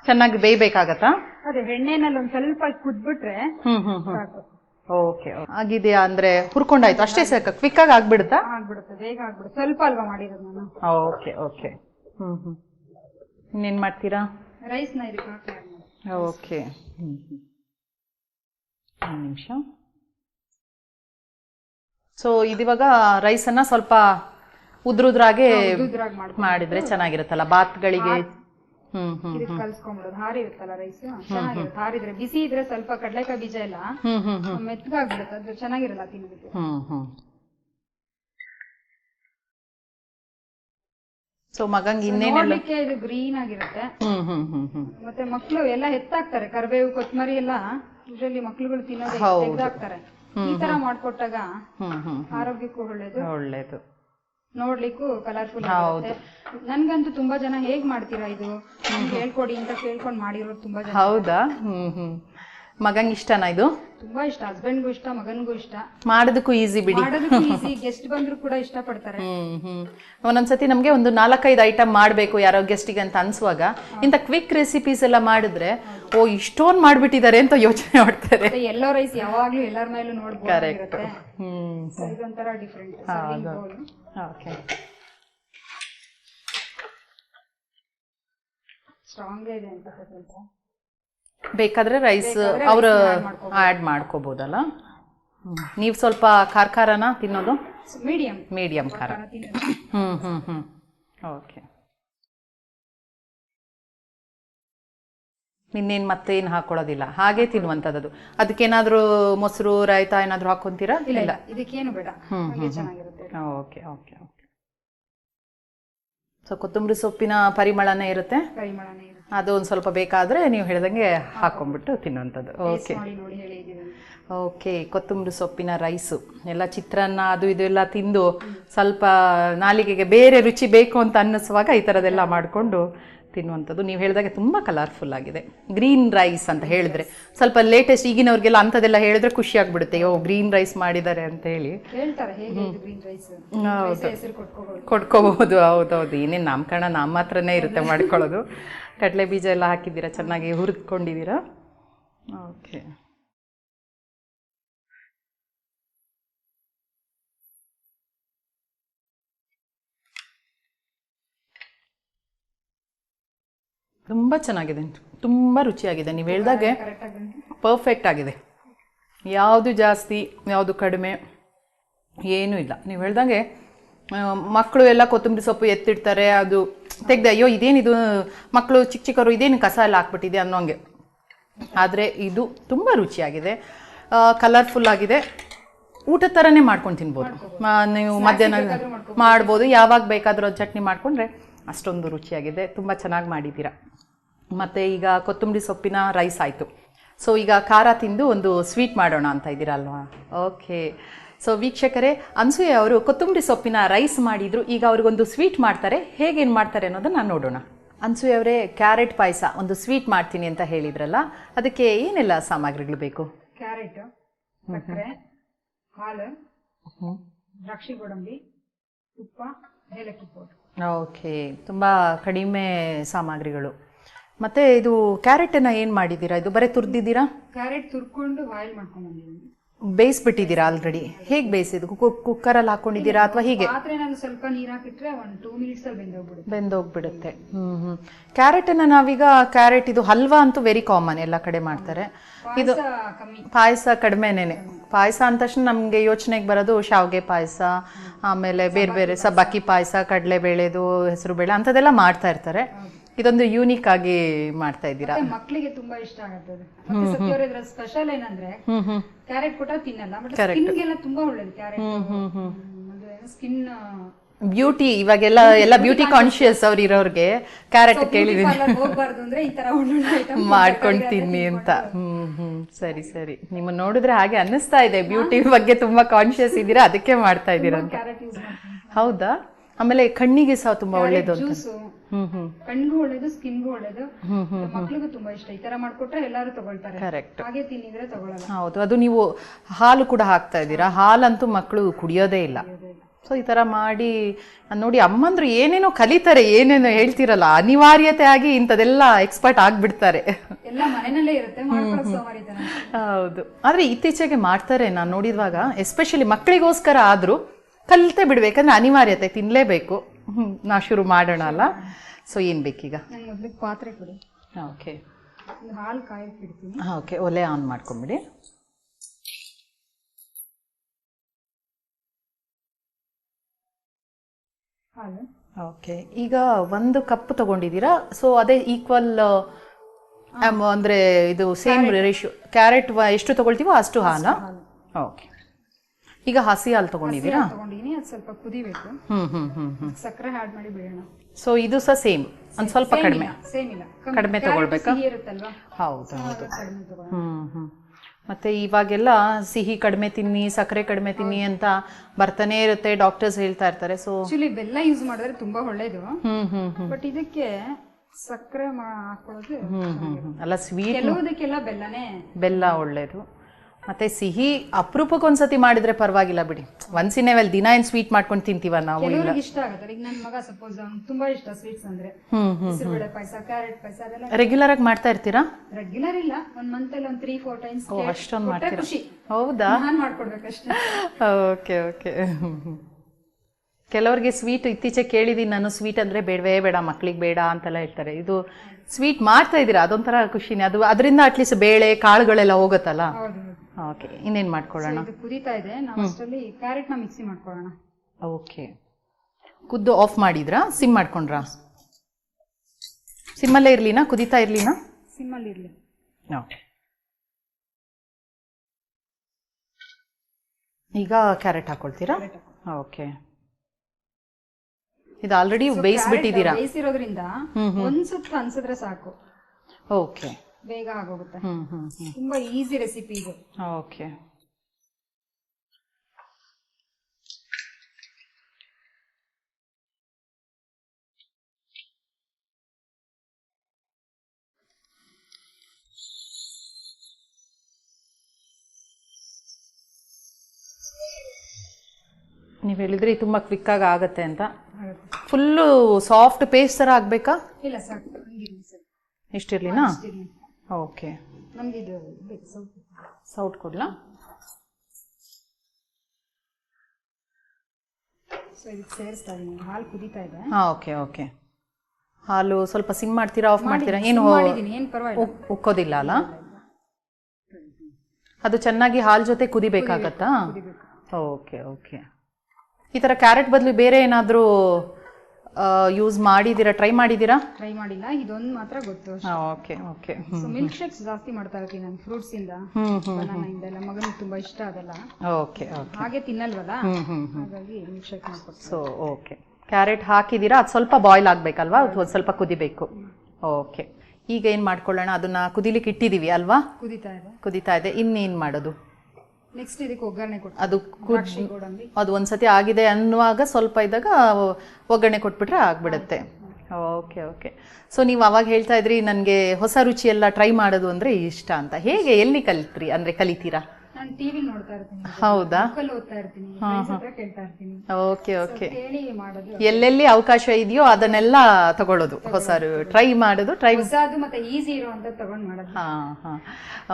ಚೆನ್ನಾಗಿ ಬೇಯಬೇಕಾಗತ್ತಾ? ಅದೇ ಎಣ್ಣೆನಲ್ಲಿ ಒಂದ್ ಸ್ವಲ್ಪ ಕುದ್ಬಿಟ್ರೆ ಹ್ಮ್ ಹ್ಮ್ ಹ್ಮ್. ಸಾಕು. ಓಕೆ ಆಗಿದೆಯಾ ಅಂದ್ರೆ ಹುರ್ಕೊಂಡಾಯ್ತು. ಅಷ್ಟೇ ಸಾಕು ಕ್ವಿಕ್ ಆಗಿ ಆಗ್ಬಿಡುತ್ತಾ? ಆಗ್ಬಿಡುತ್ತೆ ಬೇಗ ಆಗ್ಬಿಡುತ್ತೆ. ಸ್ವಲ್ಪ ಅಲ್ವಾ ಮಾಡಿರೋದು ನಾನು? Okay okay. ಹ್ಮ್ ಹ್ಮ್. ಇನ್ನೇನ್ ಮಾಡ್ತೀರಾ? ರೈಸ್ನ ಇದಕ್ಕೆ ಹಾಕಿ ಓಕೆ. ಹ್ಮ್ ಹ್ಮ್. ಒಂದು ನಿಮಿಷ. ಸೊ ಇದಿವಾಗ ರೈಸನ್ನ ಸ್ವಲ್ಪ ಉದ್ರುದ್ರಾಗೆ ಉದ್ರಾಗ್ ಮಾಡ್ಕೊಂಡು ಮಾಡಿದ್ರೆ ಚೆನ್ನಾಗಿರುತ್ತಲ್ಲ ಬಾತ್ಗಳಿಗೆ ಹ್ಮ್ ಹ್ಮ್ ಇದಕ್ಕೆ ಕಲ್ಸ್ಕೊಂಡ್ಬಿಡೋದು ಹಾರಿ ಇರುತ್ತಲ್ಲ ರೈಸ್ ಚೆನ್ನಾಗಿರುತ್ತೆ. ಹಾರಿದ್ರೆ ಬಿಸಿ ಇದ್ರೆ ಸ್ವಲ್ಪ ಕಡಲೆಕಾಯಿ ಬೀಜ ಎಲ್ಲ ಹ್ಮ್ ಹ್ಮ್ ಹ್ಮ್. ಮೆತ್ತಗಾಗ್ಬಿಡುತ್ತೆ ಅದು ಚೆನ್ನಾಗಿರಲ್ಲ ತಿನ್ಬಿಟ್ಟು. ಹ್ಮ್ ಹ್ಮ್. ಸೊ ಮಗಂಗ್ ಇನ್ನೇನೆಲ್ಲ ನೋಡ್ಲಿಕ್ಕೆ ಇದು ಗ್ರೀನ್ ಆಗಿರುತ್ತೆ. ಹ್ಮ್ ಹ್ಮ್ ಹ್ಮ್ ಹ್ಮ್. ಮತ್ತೆ ಮಕ್ಳು ಎಲ್ಲ ಎತ್ತಾಕ್ತಾರೆ ಕರಿಬೇವು ಕೊತ್ತಮರಿ ಎಲ್ಲ. ಯೂಶಲಿ ಮಕ್ಳುಗಳು ತಿನ್ನೋದು ಹೌದು. ಈ ತರ ಮಾಡ್ಕೊಟ್ಟಾಗ ಹ್ಮ್ ಹ್ಮ್. ಆರೋಗ್ಯಕ್ಕೂ ಒಳ್ಳೇದು. ಒಳ್ಳೇದು. ನೋಡ್ಲಿಕ್ಕೂ ಕಲರ್ಫುಲ್ ಆಗಿರುತ್ತೆ ನನ್ಗಂತೂ ತುಂಬಾ ಜನ ಹೇಗ್ ಮಾಡ್ತೀರಾ ಇದು? ಹೇಳ್ಕೊಡಿ ಅಂತ ಕೇಳ್ಕೊಂಡ್ ಮಾಡಿರೋದು ತುಂಬಾ ಜನ. ಹೌದಾ? ಹ್ಮ್ ಹ್ಮ್. ಮಗಂಗ್ ಇಷ್ಟನಾ ಇದು? ತುಂಬಾ ಇಷ್ಟ ಹಸ್ಬೆಂಡ್ಗೂ ಇಷ್ಟ ಮಗನ್ಗೂ ಇಷ್ಟ. ಮಾಡೋದಕ್ಕೂ ಈಸಿ ಬಿಡಿ. ಮಾಡೋದಕ್ಕೂ ಈಸಿ ಗೆಸ್ಟ್ ಬಂದ್ರು ಕೂಡ ಇಷ್ಟ ಪಡ್ತಾರೆ ಹ್ಮ್ ಹ್ಮ್. ಒಂದೊಂದ್ಸತಿ ನಮಗೆ ಒಂದು ನಾಲ್ಕೈದು ಐಟಮ್ ಮಾಡಬೇಕು ಯಾರೋ ಗೆಸ್ಟಿಗೆ ಅಂತ ಅನ್ಸುವಾಗ. ಇಂಥ ಕ್ವಿಕ್ ರೆಸಿಪೀಸ್ ಎಲ್ಲ ಮಾಡಿದ್ರೆ ಓ ಇಷ್ಟೊಂದು ಮಾಡ್ಬಿಟ್ಟಿದ್ದಾರೆ ಅಂತ ಯೋಚನೆ ಮಾಡ್ತಾರೆ. ಎಲ್ಲೋ ರೈಸ್ ಯಾವಾಗ್ಲೂ ಎಲ್ಲರ ಮೇಲೂ ನೋಡ್ಬೋದು ಕರೆಕ್ಟ್ ಹ್ಮ್ ಸರಿ ಇದೊಂಥರ ಡಿಫ್ರೆಂಟ್ ಓಕೆ ಸ್ಟ್ರಾಂಗ್ ಇದೆ ಅಂತ ಸ್ವಲ್ಪ ಬೇಕಾದ್ರೆ ರೈಸ್ ಅವರು ಆ್ಯಡ್ ಮಾಡ್ಕೋಬೋದಲ್ಲ? ನೀವು ಸ್ವಲ್ಪ ಖಾರ ಖಾರನ ತಿನ್ನೋದು ಮೀಡಿಯಂ ಮೀಡಿಯಂ ಖಾರ. ಹ್ಮ್ ಹ್ಮ್ ಹ್ಮ್. ಓಕೆ ಇನ್ನೇನು ಏನು ಹಾಕೊಳ್ಳೋದಿಲ್ಲ ಹಾಗೆ ತಿನ್ನುವಂಥದ್ದು ಅದಕ್ಕೇನಾದ್ರೂ ಮೊಸರು ರಾಯ್ತಾ ಏನಾದರೂ ಹಾಕೊಂತೀರಾ? ಇಲ್ಲ ಇದಕ್ಕೇನು ಬೇಡ. ಹಾಗೆ ಓಕೆ ಓಕೆ ಓಕೆ. ಸೊ ಕೊತ್ತಂಬರಿ ಸೊಪ್ಪಿನ ಪರಿಮಳನೇ ಇರುತ್ತೆ? ಪರಿಮಳನೇ ಇರುತ್ತೆ. ಅದು ಒಂದು ಸ್ವಲ್ಪ ಬೇಕಾದರೆ ನೀವು ಹೇಳ್ದಂಗೆ ಹಾಕೊಂಡ್ಬಿಟ್ಟು ತಿನ್ನುವಂಥದ್ದು ಓಕೆ ಓಕೆ ಕೊತ್ತಂಬರಿ ಸೊಪ್ಪಿನ ರೈಸು. ಎಲ್ಲ ಚಿತ್ರಾನ್ನ ಅದು ಇದು ಎಲ್ಲ ತಿಂದು ಸ್ವಲ್ಪ ನಾಲಿಗೆಗೆ ಬೇರೆ ರುಚಿ ಬೇಕು ಅಂತ ಅನ್ನಿಸುವಾಗ ಈ ಥರದ್ದೆಲ್ಲ ಮಾಡಿಕೊಂಡು ತಿನ್ನುವಂಥದ್ದು. ನೀವು ಹೇಳಿದಾಗ ತುಂಬ ಕಲರ್ಫುಲ್ ಆಗಿದೆ. ಗ್ರೀನ್ ರೈಸ್ ಅಂತ ಹೇಳಿದ್ರೆ ಸ್ವಲ್ಪ ಲೇಟೆಸ್ಟ್ ಈಗಿನವ್ರಿಗೆಲ್ಲ ಅಂಥದ್ದೆಲ್ಲ ಹೇಳಿದ್ರೆ ಖುಷಿ ಆಗ್ಬಿಡುತ್ತೆ. ಓ ಗ್ರೀನ್ ರೈಸ್ ಮಾಡಿದ್ದಾರೆ ಅಂತ ಹೇಳಿ. ಹೌದು. ಕೊಡ್ಕೋಬಹುದು ಹೌದೌದು. ಏನೇನು ನಾಮಕರಣ ನಾಮ ಮಾತ್ರನೇ ಇರುತ್ತೆ ಮಾಡ್ಕೊಳ್ಳೋದು. ಕಡಲೆ ಬೀಜ ಎಲ್ಲ ಹಾಕಿದ್ದೀರಾ? ಚೆನ್ನಾಗಿ ಹುರಿದ್ಕೊಂಡಿದ್ದೀರಾ? ಓಕೆ ತುಂಬ ಚೆನ್ನಾಗಿದೆ. ತುಂಬ ರುಚಿಯಾಗಿದೆ. ನೀವು ಹೇಳ್ದಾಗೆ ಪರ್ಫೆಕ್ಟ್ ಆಗಿದೆ. ಯಾವುದು ಜಾಸ್ತಿ ಯಾವುದು ಕಡಿಮೆ ಏನೂ ಇಲ್ಲ. ನೀವು ಹೇಳ್ದಂಗೆ ಮಕ್ಕಳು ಎಲ್ಲ ಕೊತ್ತಂಬರಿ ಸೊಪ್ಪು ಎತ್ತಿಡ್ತಾರೆ ಅದು ತೆಗ್ದೆ ಅಯ್ಯೋ ಇದೇನಿದು ಮಕ್ಕಳು ಚಿಕ್ಕ ಚಿಕ್ಕವರು ಇದೇನು ಕಸ ಎಲ್ಲ ಹಾಕ್ಬಿಟ್ಟಿದೆ ಅನ್ನೋಂಗೆ. ಆದರೆ ಇದು ತುಂಬ ರುಚಿಯಾಗಿದೆ. ಕಲರ್ಫುಲ್ ಆಗಿದೆ. ಊಟದ ಥರನೇ ಮಾಡ್ಕೊಂಡು ತಿನ್ಬೋದು. ನೀವು ಮಧ್ಯಾಹ್ನ ಮಾಡ್ಬೋದು. ಯಾವಾಗ ಬೇಕಾದರೂ ಚಟ್ನಿ ಮಾಡಿಕೊಂಡ್ರೆ ಅಷ್ಟೊಂದು ರುಚಿಯಾಗಿದೆ. ತುಂಬ ಚೆನ್ನಾಗಿ ಮಾಡಿದ್ದೀರಾ. ಮತ್ತು ಈಗ ಕೊತ್ತಂಬರಿ ಸೊಪ್ಪಿನ ರೈಸ್ ಆಯಿತು. ಸೊ ಈಗ ಖಾರ ತಿಂದು ಒಂದು ಸ್ವೀಟ್ ಮಾಡೋಣ ಅಂತ ಇದ್ದೀರಲ್ವಾ? ಓಕೆ ಸೊ ವೀಕ್ಷಕರೇ ಅನ್ಸೂಯ ಅವರು ಕೊತ್ತಂಬರಿ ಸೊಪ್ಪಿನ ರೈಸ್ ಮಾಡಿದ್ರು ಈಗ ಅವ್ರಿಗೊಂದು ಸ್ವೀಟ್ ಮಾಡ್ತಾರೆ ಹೇಗೇನು ಮಾಡ್ತಾರೆ ಅನ್ನೋದನ್ನ ನೋಡೋಣ. ಅನ್ಸೂಯ ಅವರೇ ಕ್ಯಾರೆಟ್ ಪಾಯಸ ಒಂದು ಸ್ವೀಟ್ ಮಾಡ್ತೀನಿ ಅಂತ ಹೇಳಿದ್ರಲ್ಲ ಅದಕ್ಕೆ ಏನೆಲ್ಲ ಸಾಮಗ್ರಿಗಳು ಬೇಕು? ಕ್ಯಾರೆಟ್ ಸಕ್ಕರೆ ಹಾಲು ದ್ರಾಕ್ಷಿ ಗೋಡಂಬಿ ತುಪ್ಪ ಏಲಕ್ಕಿ ಪೌಡರ್. ಓಕೆ ತುಂಬ ಕಡಿಮೆ ಸಾಮಗ್ರಿಗಳು. ಮತ್ತು ಇದು ಕ್ಯಾರೆಟನ್ನು ಏನು ಮಾಡಿದ್ದೀರಾ? ಇದು ಬರೀ ತುರ್ದಿದ್ದೀರಾ? ಕ್ಯಾರೆಟ್ ತುರ್ಕೊಂಡು ಬಾಯ್ಲ್ ಮಾಡ್ಕೊಂಡ್ಬಂದಿದ್ದೀನಿ. ಬೇಯಿಸ್ಬಿಟ್ಟಿದ್ದೀರಾ ಆಲ್ರೆಡಿ ಹೇಗೆ ಬೇಯಿಸಿದ್ದು? ಕುಕ್ಕರಲ್ಲಿ ಹಾಕೊಂಡಿದ್ದೀರಾ ಅಥವಾ ಹೀಗೆ? ಪಾತ್ರೆ ನಾನು ಸ್ವಲ್ಪ ನೀರ್ ಹಾಕಿಟ್ರೆ ಒಂದ್ ಟೂ ಮಿನಿಟ್ಸ್ ಅಲ್ಲಿ ಬೆಂದೋಗ್ಬಿಡುತ್ತೆ. ಬೆಂದೋಗ್ಬಿಡುತ್ತೆ. ಹ್ಮ್ ಕ್ಯಾರೆಟ್ ಕ್ಯಾರೆಟನ್ನು ನಾವೀಗ ಕ್ಯಾರೆಟ್ ಇದು ಹಲ್ವಾ ಅಂತೂ ವೆರಿ ಕಾಮನ್ ಎಲ್ಲ ಕಡೆ ಮಾಡ್ತಾರೆ. ಇದು ಪಾಯಸ ಕಡಿಮೆನೆ ಪಾಯಸ ಕಡಿಮೆನೇನೆ. ಪಾಯಸ ಅಂದ ತಕ್ಷಣ ನಮಗೆ ಯೋಚನೆಗೆ ಬರೋದು ಶಾವಿಗೆ ಪಾಯಸ ಆಮೇಲೆ ಬೇರೆ ಬೇರೆ ಸಬ್ಬಕ್ಕಿ ಪಾಯಸ ಕಡಲೆ ಬೇಳೆದು ಹೆಸರು ಬೇಳೆ ಅಂಥದ್ದೆಲ್ಲ ಮಾಡ್ತಾ ಇರ್ತಾರೆ. ಇದೊಂದು ಯೂನಿಕ್ ಆಗಿ ಮಾಡ್ತಾ ಇದ್ದೀರಾ? ಮಕ್ಕಳಿಗೆ ತುಂಬಾ ಇಷ್ಟ ಆಗತ್ತೆ ಅದು. ಮತ್ತೆ ಸತ್ಯವ್ರ ಇದ್ರ ಸ್ಪೆಷಲ್ ಏನಂದ್ರೆ ಕ್ಯಾರೆಟ್ ಕೊಟ್ಟ ತಿನ್ನಲ್ಲ ಬಟ್. ಸ್ಕಿನ್ಗೆಲ್ಲ ತುಂಬಾ ಒಳ್ಳೇದು ಕ್ಯಾರೆಟ್ ಸ್ಕಿನ್ ಬ್ಯೂಟಿ ಇವಾಗೆಲ್ಲ ಎಲ್ಲ ಬ್ಯೂಟಿ ಕಾನ್ಶಿಯಸ್ ಅವ್ರು ಇರೋರ್ಗೆ ಕ್ಯಾರೆಟ್ ಕೇಳಿದೀನಿ. ಹೋಗ್ಬಾರ್ದು ಅಂದ್ರೆ ಈ ತರ ಒಳ್ಳೊಳ್ಳೆ ಐಟಮ್ ಮಾಡ್ಕೊಂಡು ತಿನ್ನಿ ಅಂತ. ಹ್ಮ್ ಹ್ಮ್. ಸರಿ ಸರಿ. ನಿಮ್ಮ ನೋಡಿದ್ರೆ ಹಾಗೆ ಅನ್ನಿಸ್ತಾ ಇದೆ. ಬ್ಯೂಟಿ ಬಗ್ಗೆ ತುಂಬಾ ಕಾನ್ಶಿಯಸ್ ಇದ್ದೀರಾ ಅದಕ್ಕೆ ಮಾಡ್ತಾ ಇದ್ದೀರಾ ಅಂತ. ಕ್ಯಾರೆಟ್ ಯೂಸ್ ಮಾಡ್ತೀನಿ. ಹೌದಾ? ಆಮೇಲೆ ಕಣ್ಣಿಗೆ ಸಹ ತುಂಬಾ ಒಳ್ಳೇದು ಜ್ಯೂಸು ಹ್ಮ್ ಹ್ಮ್. ಕಣ್ಗೂ ಒಳ್ಳೇದು ಸ್ಕಿನ್ಗೂ ಒಳ್ಳೇದು. ಹ್ಮ್ ಹ್ಮ್ ಮಕ್ಳಿಗೂ ತುಂಬಾ ಇಷ್ಟ. ಈ ತರ ಮಾಡ್ಕೊಟ್ರೆ ಎಲ್ಲಾರು ತಗೊಳ್ತಾರೆ. ಕರೆಕ್ಟ್ ಹಾಗೆ ತಿನ್ನಿದ್ರೆ ತಗೊಳ್ಳಲ್ಲ. ಹೌದು ಅದು ನೀವು ಹಾಲು ಕೂಡ ಹಾಕ್ತಾ ಇದ್ದೀರಾ? ಹಾಲಂತೂ ಮಕ್ಕಳು ಕುಡಿಯೋದೇ ಇಲ್ಲ. ಸೊ ಈ ತರ ಮಾಡಿ ನೋಡಿ ಅಮ್ಮಂದ್ರು ಏನೇನೋ ಕಲಿತಾರೆ ಏನೇನೋ ಹೇಳ್ತಿರಲ್ಲ ಅನಿವಾರ್ಯತೆ ಆಗಿ ಇಂಥದೆಲ್ಲ ಎಕ್ಸ್ಪರ್ಟ್ ಆಗ್ಬಿಡ್ತಾರೆ. ಹೌದು. ಆದ್ರೆ ಇತ್ತೀಚೆಗೆ ಮಾಡ್ತಾರೆ ನಾನು ನೋಡಿದ್ವಾಗ ಎಸ್ಪೆಷಲಿ ಮಕ್ಕಳಿಗೋಸ್ಕರ ಆದ್ರೂ ಕಲಿತೆ ಬಿಡ್ಬೇಕಂದ್ರೆ ಅನಿವಾರ್ಯತೆ ತಿನ್ನಲೇಬೇಕು ನಾ ಶುರು ಮಾಡೋಣ ಅಲ್ಲ? ಸೊ ಏನ್ ಬೇಕೀಗ? ಮೊದ್ಲಿಗೆ ಪಾತ್ರೆ ಕೊಡಿ. ಓಕೆ. ಹಾಲು ಕಾಯಕ್ಕೆ ಇಡ್ತೀನಿ ಓಕೆ. ಒಲೆ ಆನ್ ಮಾಡ್ಕೊಂಬಿಡಿ. ಹಾಲು. ಓಕೆ. ಈಗ ಒಂದು ಕಪ್ ತಗೊಂಡಿದ್ದೀರಾ? ಸೊ ಅದೇ ಈಕ್ವಲ್ ಅಂದ್ರೆ ಇದು ಸೇಮ್ ರೇಷಿಯೋ ಕ್ಯಾರೆಟ್ ಎಷ್ಟು ತಗೊಳ್ತೀವೋ ಅಷ್ಟು ಹಾನ ಓಕೆ. ಈಗ ಹಸಿ ಹಾಲು ತಗೊಂಡಿದ್ದೀರಾ? ಅದು ಸ್ವಲ್ಪ ಕುದಿಬೇಕು ಸಕ್ಕರೆ ಆಡ್ ಮಾಡಿ ಬಿಡೋಣ. ಸೊ ಇದು ಸಹ ಸೇಮ್ ಒಂದು ಸ್ವಲ್ಪ ಕಡಿಮೆ. ಸೇಮ್ ಇಲ್ಲ. ಕಡಿಮೆ ತಗೊಳ್ಬೇಕಾ? ಇರುತ್ತಲ್ವಾ? ಹೌದು ಅದು ಕಡಿಮೆ ತಗೊಳ್ಳೋಣ ಹ್ಮ್ ಹ್ಮ್. ಮತ್ತೆ ಇವಾಗೆಲ್ಲ ಸಿಹಿ ಕಡಿಮೆ ತಿನ್ನಿ ಸಕ್ಕರೆ ಕಡಿಮೆ ತಿನ್ನಿ ಅಂತ ಬರ್ತಾನೆ ಇರುತ್ತೆ ಡಾಕ್ಟರ್ಸ್ ಹೇಳ್ತಾ ಇರ್ತಾರೆ. ಸೊ ಆಕ್ಚುಲಿ ಬೆಲ್ಲ ಯೂಸ್ ಮಾಡಿದ್ರೆ ತುಂಬಾ ಒಳ್ಳೇದು. ಹ್ಮ್ ಹ್ಮ್ ಹ್ಮ್. ಬಟ್ ಇದಕ್ಕೆ ಸಕ್ಕರೆ ಹಾಕೊಳ್ಳೋದು ಹ್ಮ್ ಹ್ಮ್ ಹ್ಮ್. ಅಲ್ಲ ಸ್ವೀಟ್ ಕೆಲವುದಕ್ಕೆಲ್ಲ ಬೆಲ್ಲನೇ ಬೆಲ್ಲ ಒಳ್ಳೇದು. ಮತ್ತೆ ಸಿಹಿ ಅಪರೂಪಕ್ಕೆ ಒಂದ್ಸತಿ ಮಾಡಿದ್ರೆ ಪರವಾಗಿಲ್ಲ ಬಿಡಿ. ಒನ್ಸ್ ಇನ್ ವೆಲ್ ದಿನ ಏನ್ ಸ್ವೀಟ್ ಮಾಡ್ಕೊಂಡು ತಿಂತೀವ ನಾವು ಇಲ್ಲ. ಕೆಲವ್ರಿಗೆ ಇಷ್ಟ ಆಗುತ್ತೆ. ಈಗ ನನ್ನ ಮಗ ಸಪೋಸ್ ತುಂಬಾ ಇಷ್ಟ ಸ್ವೀಟ್ಸ್ ಅಂದ್ರೆ. ಹ್ಮ್ ಹ್ಮ್ ಹೆಸರುಬೇಳೆ ಪಾಯಸ ಕ್ಯಾರೆಟ್ ಪಾಯಸ ಅದೆಲ್ಲ ರೆಗ್ಯುಲರ್ ಆಗಿ ಮಾಡ್ತಾ ಇರ್ತೀರಾ? ರೆಗ್ಯುಲರ್ ಇಲ್ಲ. ಒಂದ್ ಮಂತ್ ಅಲ್ಲಿ ಒಂದ್ ತ್ರೀ ಫೋರ್ ಟೈಮ್ಸ್ ಓ ಅಷ್ಟೊಂದು ಮಾಡ್ತೀರಾ? ಖುಷಿ. ಹೌದಾ? ನಾನ್ ಮಾಡ್ಕೊಡ್ಬೇಕಷ್ಟೇ. Okay okay. ಕೆಲವರಿಗೆ ಸ್ವೀಟ್ ಇತ್ತೀಚೆಗೆ ಕೇಳಿದೀನಿ ನಾನು ಸ್ವೀಟ್ ಅಂದ್ರೆ ಬೇಡವೇ ಬೇಡ ಮಕ್ಳಿಗೆ ಬೇಡ ಅಂತೆಲ್ಲ ಹೇಳ್ತಾರೆ. ಇದು ಸ್ವೀಟ್ ಮಾಡ್ತಾ ಇದ್ದೀರಾ? ಅದೊಂಥರ ಖುಷಿನೇ. ಅದು ಅದರಿಂದ ಅಟ್ಲೀಸ್ಟ್ ಬೇಳೆ ಕಾಳುಗಳೆಲ್ಲ ಹೋಗುತ್ತಲ್ಲ? ಹೌದು. ಓಕೆ ಇನ್ನೇನು ಮಾಡ್ಕೊಳ್ಳೋಣ? ಇದು ಕುದೀತಾ ಇದೆ. ನಾವು ಅಷ್ಟರಲ್ಲಿ ಕ್ಯಾರೆಟ್ನ ಮಿಕ್ಸಿ ಮಾಡ್ಕೊಳ್ಳೋಣ. ಓಕೆ ಕುದ್ದು ಆಫ್ ಮಾಡಿದ್ರಾ? ಸಿಮ್ ಮಾಡ್ಕೊಂಡ್ರಾ? ಸಿಮ್ಮಲ್ಲೇ ಕುದಿತಾ ಕುದೀತಾ ಇರ್ಲಿನಾ? ಸಿಮ್ಮಲ್ಲಿ ಇರ್ಲಿ. ಓಕೆ ಈಗ ಕ್ಯಾರೆಟ್ ಹಾಕೊಳ್ತೀರಾ? ಓಕೆ ಇದು ಆಲ್ರೆಡಿ ಬೇಯಿಸ್ಬಿಟ್ಟಿದ್ದೀರಾ? ಬೇಯಿಸಿರೋದ್ರಿಂದ ಒಂದ್ ಸುತ್ತ ಅನ್ಸಿದ್ರೆ ಸಾಕು. ಓಕೆ ಬೇಗ ಆಗೋಗುತ್ತೆ. ತುಂಬಾ ಈಸಿ ರೆಸಿಪಿ ಇದು. ಓಕೆ ನೀವು ಹೇಳಿದ್ರೆ ತುಂಬ ಕ್ವಿಕ್ಕಾಗಿ ಆಗುತ್ತೆ ಅಂತ. ಫುಲ್ಲು ಸಾಫ್ಟ್ ಪೇಸ್ಟ್ ಥರ ಆಗಬೇಕಾ? ಇಲ್ಲ ಸರ್. ಇಷ್ಟಿರಲಿನಾ? ಓಕೆ. ನಮ್ಗೆ ಇದು ಬೇಕು ಸೌಟ್ ಸೌಟ್ ಕೊಡ್ಲಾ? ಸೊ ಇದಕ್ಕೆ ಸೇರಿಸ್ತಾ ಇದೀನಿ. ಹಾಲು ಕುದೀತಾ ಇದೆ. ಹಾಂ ಓಕೆ ಓಕೆ. ಹಾಲು ಸ್ವಲ್ಪ ಸಿಮ್ ಮಾಡ್ತೀರಾ ಆಫ್ ಮಾಡ್ತೀರಾ? ಏನು ಪರವಾಗಿಲ್ಲ. ಉಕ್- ಉಕ್ಕೋದಿಲ್ಲ ಅಲ್ಲ? ಅದು ಚೆನ್ನಾಗಿ ಹಾಲು ಜೊತೆ ಕುದಿಬೇಕಾಗತ್ತಾ? Okay okay. ಈ ಥರ ಕ್ಯಾರೆಟ್ ಬದಲು ಬೇರೆ ಏನಾದರೂ ಯೂಸ್ ಮಾಡಿದ್ದೀರಾ? ಟ್ರೈ ಮಾಡಿದೀರಾ ಟ್ರೈ ಮಾಡಿಲ್ಲ. ಇದೊಂದು ಮಾತ್ರ ಗೊತ್ತು okay okay so milkshakes ಜಾಸ್ತಿ ಮಾಡ್ತಾ ಇರ್ತೀನಿ ನಾನು ಫ್ರೂಟ್ಸ್ ಇಂದ. ಇಂದ ಎಲ್ಲ. ಮಗನಿಗೆ ತುಂಬಾ ಇಷ್ಟ ಅದಲ್ಲ. ಓಕೆ ಓಕೆ ಹಾಗೆ ತಿನ್ನಲ್ವಲ್ಲ? ಹಾಗಾಗಿ ಮಿಲ್ಕ್ ಶೇಕ್ ಮಾಡ್ಕೊಡ್ತೀನಿ. ಸೊ ಓಕೆ ಕ್ಯಾರೆಟ್ ಹಾಕಿದ್ದೀರಾ? ಅದು ಸ್ವಲ್ಪ ಬಾಯ್ಲ್ ಆಗ್ಬೇಕಲ್ವಾ? ಅದು ಸ್ವಲ್ಪ ಕುದಿಬೇಕು. ಓಕೆ ಈಗ ಏನು ಮಾಡ್ಕೊಳ್ಳೋಣ? ಅದನ್ನ ಕುದಿಲಿಕ್ಕೆ ಇಟ್ಟಿದ್ದೀವಿ ಅಲ್ವಾ? ಕುದಿತಾ ಇದೆ. ಕುದೀತಾ ಇದೆ. ಇನ್ನೇನು ಮಾಡೋದು? ನೆಕ್ಸ್ಟ್ ಇದಕ್ಕೆ ಒಗ್ಗರಣೆ ಕೊಟ್ಟು ಅದು ಕುದ್ ದ್ರಾಕ್ಷಿ ಗೋಡಂಬಿ. ಅದು ಒಂದ್ಸತಿ ಆಗಿದೆ ಅನ್ನುವಾಗ ಸ್ವಲ್ಪ ಇದ್ದಾಗ ಒಗ್ಗರಣೆ ಕೊಟ್ಬಿಟ್ರೆ ಆಗ್ಬಿಡುತ್ತೆ. Okay okay. ಸೊ ನೀವು ಅವಾಗ ಹೇಳ್ತಾ ಇದ್ರಿ ನನಗೆ ಹೊಸ ರುಚಿ ಎಲ್ಲ ಟ್ರೈ ಮಾಡೋದು ಅಂದ್ರೆ ಇಷ್ಟ ಅಂತ. ಹೇಗೆ ಎಲ್ಲಿ ಕಲಿತ್ರಿ? ಅಂದ್ರೆ ಕಲಿತೀರಾ? ನಾನು ಟಿವಿ ನೋಡ್ತಾ ಇರ್ತೀನಿ ಹೌದಾ? ಬುಕ್ಕಲ್ಲಿ ಓದ್ತಾ ಇರ್ತೀನಿ. friends ಹತ್ರ ಕೇಳ್ತಾ ಇರ್ತೀನಿ. Okay okay. ಕೇಳಿ ಮಾಡೋದು ಎಲ್ಲೆಲ್ಲಿ ಅವಕಾಶ ಇದೆಯೋ ಅದನ್ನೆಲ್ಲ ತಗೊಳ್ಳೋದು. ಹೊಸ ಟ್ರೈ ಮಾಡೋದು ಟ್ರೈ ಹೊಸದು ಮತ್ತೆ ಈಸಿ ಇರುವಂತ ತಗೊಂಡ್ ಮಾಡೋದು. ಹಾ ಹಾ.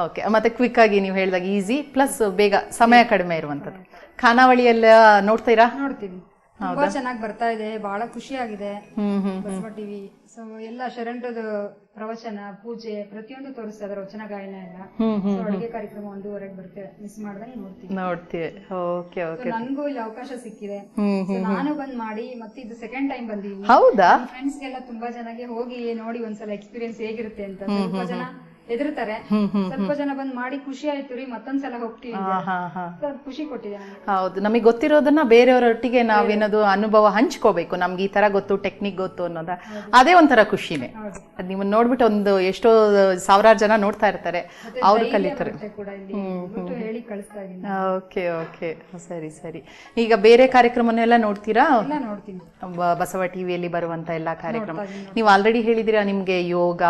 ಓಕೆ ಮತ್ತೆ ಕ್ವಿಕ್ ಆಗಿ ನೀವು ಹೇಳಿದಾಗ ಈಸಿ ಪ್ಲಸ್ ಬೇಗ ಸಮಯ ಕಡಿಮೆ ಇರುವಂಥದ್ದು. ಖಾನಾವಳಿಯೆಲ್ಲ ನೋಡ್ತೀರಾ? ನೋಡ್ತೀನಿ ತುಂಬಾ ಚೆನ್ನಾಗಿ ಬರ್ತಾ ಇದೆ ಬಹಳ ಖುಷಿ ಆಗಿದೆ ಹ್ಮ್ ಹ್ಮ್. ಬಸವ ಟಿವಿ. ಸೊ ಎಲ್ಲ ಶರಣರದು ಪ್ರವಚನ ಪೂಜೆ ಪ್ರತಿಯೊಂದು ತೋರಿಸ್ತಾ ಇದಾರೆ ವಚನ ಗಾಯನ ಎಲ್ಲ. ಸೊ ಅಡುಗೆ ಕಾರ್ಯಕ್ರಮ ಒಂದೂವರೆಗೆ ಬರುತ್ತೆ. ಮಿಸ್ ಮಾಡ್ದಂಗೆ ನೋಡ್ತೀವಿ. ನೋಡ್ತೀವಿ ಓಕೆ ನನ್ಗೂ ಇಲ್ಲಿ ಅವಕಾಶ ಸಿಕ್ಕಿದೆ. ನಾನು ಬಂದ್ ಮಾಡಿ ಮತ್ತೆ ಇದು ಸೆಕೆಂಡ್ ಟೈಮ್ ಬಂದಿದ್ದೀನಿ. ಹೌದಾ? ಫ್ರೆಂಡ್ಸ್ ಗೆಲ್ಲ ತುಂಬಾ ಜನಗೆ ಹೋಗಿ ನೋಡಿ ಒಂದ್ಸಲ ಎಕ್ಸ್ಪೀರಿಯನ್ಸ್ ಹೇಗಿರುತ್ತೆ ಅಂತ. ತುಂಬಾ ಜನ ಎದುರ್ತಾರೆ ಸ್ವಲ್ಪ ಜನ ಬಂದ್ ಮಾಡಿ ಖುಷಿ ಆಯ್ತು ರೀ ಮತ್ತೊಂದ್ಸಲ ಹೋಗ್ತೀವಿ So ಖುಷಿ ಕೊಟ್ಟಿದೆ ನನಗೆ ಹೌದು ನಮಗೆ ಗೊತ್ತಿರೋದನ್ನ ಬೇರೆಯವರೊಟ್ಟಿಗೆ ನಾವೇನದು ಅನುಭವ ಹಂಚ್ಕೋಬೇಕು. ನಮ್ಗೆ ಈ ತರ ಗೊತ್ತು ಟೆಕ್ನಿಕ್ ಗೊತ್ತು ಅನ್ನೋದ. ಅದೇ ಒಂಥರ ಖುಷಿನೇ. ಹೌದು. ಅದ್ ನಿಮ್ಮನ್ನ ನೋಡ್ಬಿಟ್ಟು ಒಂದು ಎಷ್ಟೋ ಸಾವಿರಾರು ಜನ ನೋಡ್ತಾ ಇರ್ತಾರೆ. ಮತ್ತೆ ಅವ್ರು ಧೈರ್ಯ ಕಲಿತಾರೆ. ಬರುತ್ತೆ ಕೂಡ ಇಲ್ಲಿ. ಬಿಟ್ಟು ಹೇಳಿ ಕಳಿಸ್ತಾ ಇದೀನಿ. Okay okay. ಸರಿ ಸರಿ. ಈಗ ಬೇರೆ ಕಾರ್ಯಕ್ರಮನೆಲ್ಲ ನೋಡ್ತೀರಾ? ಎಲ್ಲ ನೋಡ್ತೀನಿ. ಬ- ಬಸವ ಟಿವಿಯಲ್ಲಿ ಬರುವಂತ ಎಲ್ಲಾ ಕಾರ್ಯಕ್ರಮ. ನೀವು ಆಲ್ರೆಡಿ ಹೇಳಿದಿರಾ ನಿಮ್ಗೆ ಯೋಗ